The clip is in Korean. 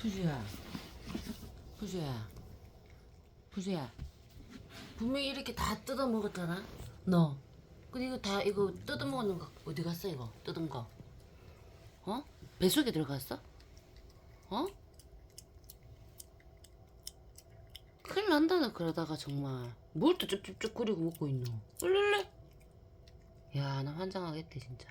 푸주야. 푸주야. 푸주야. 분명히 이렇게 다 뜯어 먹었잖아. 너. 근데 이거 다 이거 뜯어 먹는 거 어디 갔어 이거? 뜯은 거. 어? 뱃속에 들어갔어? 어? 큰일 난다 너 그러다가 정말 뭘또 쭉쭉쭉 끓이고 먹고 있노? 얼른 야나 환장하겠대 진짜